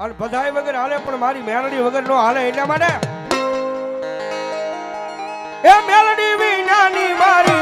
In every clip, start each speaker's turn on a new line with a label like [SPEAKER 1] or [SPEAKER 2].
[SPEAKER 1] અને બધાય વગર હાલે, પણ મારી મેલડી વગર નો હાલે એટલા માટે. એ મેલડી વિનાની મારી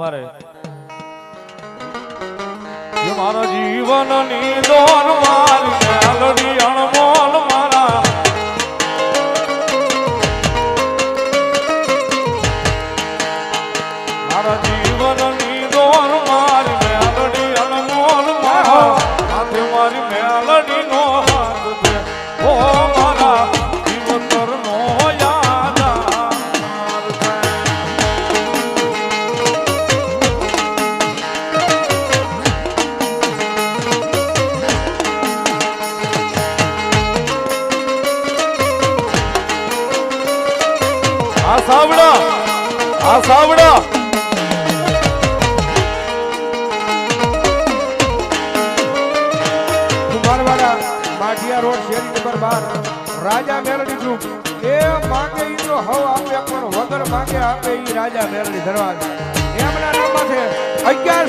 [SPEAKER 2] અમારે મારા જીવનની દોર મારી મેલડી અણમોલ મારા. મારા જીવનની દોર મારી મેલડી અણમોલ મારા. મારી મેલડી નો
[SPEAKER 1] રાજા મેલડી ધરવાજ એમના નામ છે. અગિયારસો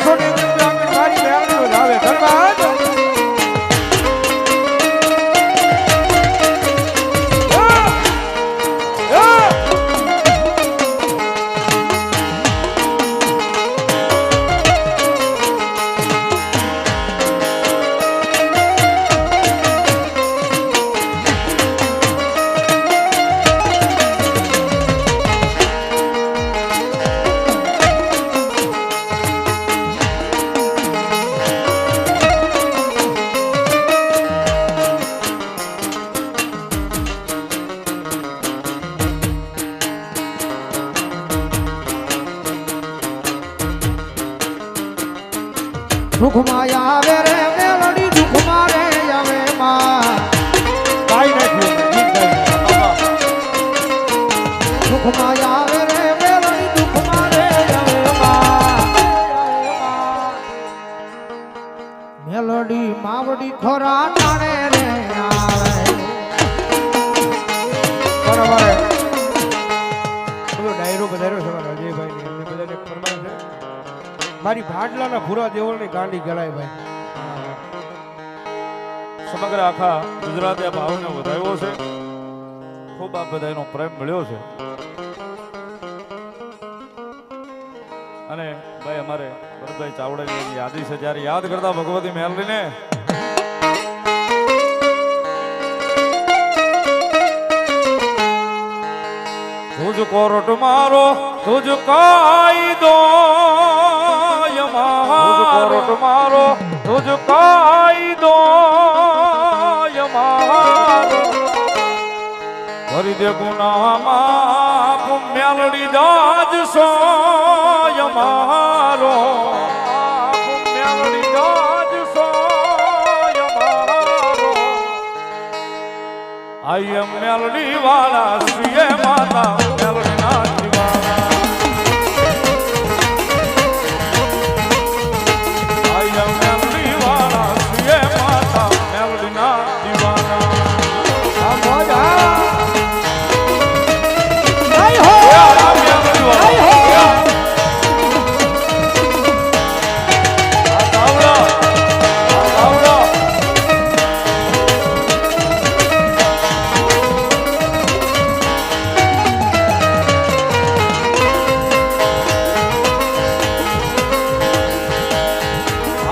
[SPEAKER 3] દુઃખમાં આવે રે, મેલડી દુઃખમાં રે, આવે માં. દુઃખમાં આવે રે, મેલડી દુઃખમાં રે માવડી ખોરા ટાણે
[SPEAKER 1] મારી ભાડલાના ભૂરા દેવળની ગાંડી ગળાય ભાઈ.
[SPEAKER 2] સમગ્ર આખા ગુજરાતે આ ભાવને વધાવ્યો છે. ખૂબ આ બધાનો પ્રેમ મળ્યો છે. અને ભાઈ અમારે ભરતભાઈ ચાવડાની યાદી છે, જ્યારે યાદ કરતા ભગવતી મેલડીને તુજ કોરટ મારો, તુજ કાયદો કોરટ મારો, તુજ કાયદો મારો. કરી દે ગુનામાં મેલડી જાજ સોય મારો. મેલડી વાળા શ્રી માતા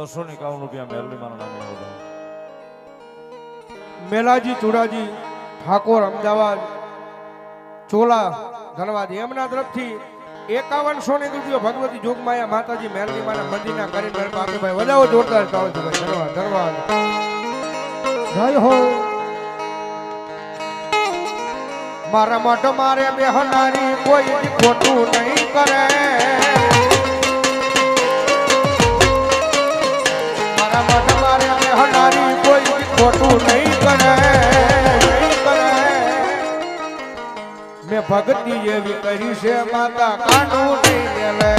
[SPEAKER 2] બસો ને એકાવન રૂપિયા મેલડી મારા નામે બધા
[SPEAKER 1] મેલાજી, ચુડાજી, ઠાકોર, અમદાવાદ, ચોલા, ધનવાદ, એમના તરફથી એકાવનસો ને રૂપિયો ભગવતી જોગમાયા માતાજી મેલની મારા મંદિરના કરીને મેળ પાસે ભાઈ. વધાવો જોરદાર ભાઈ. ધન્યવાદ ધન્યવાદ
[SPEAKER 3] જય હો.
[SPEAKER 1] મારા મઠ મારે બેહનારી કોઈ ખોટું નહીં કરે. મેં ભક્તિ એવી કરી છે, માતા કાંડું નહીં લે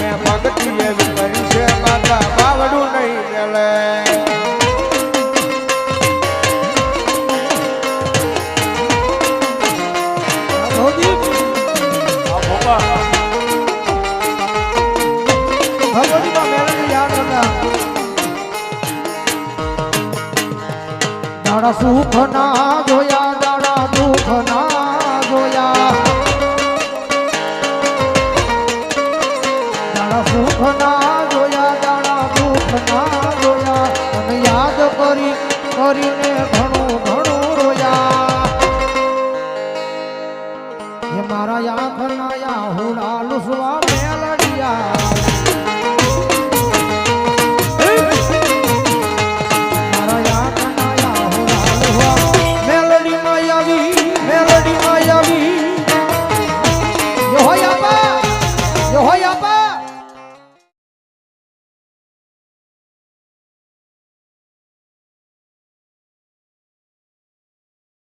[SPEAKER 1] મેં ભક્તિ એવી કરી છે, માતા બાવડું નહીં મેલે.
[SPEAKER 3] દાડા સુખ ના જોયા, દાડા દુઃખ ના જોયા. દાડા સુખ ના જોયા, દાડા દુઃખ ના જોયા. અને યાદ કરી, કરીને ઘણું ઘણું રોયા. મારા યાદ ના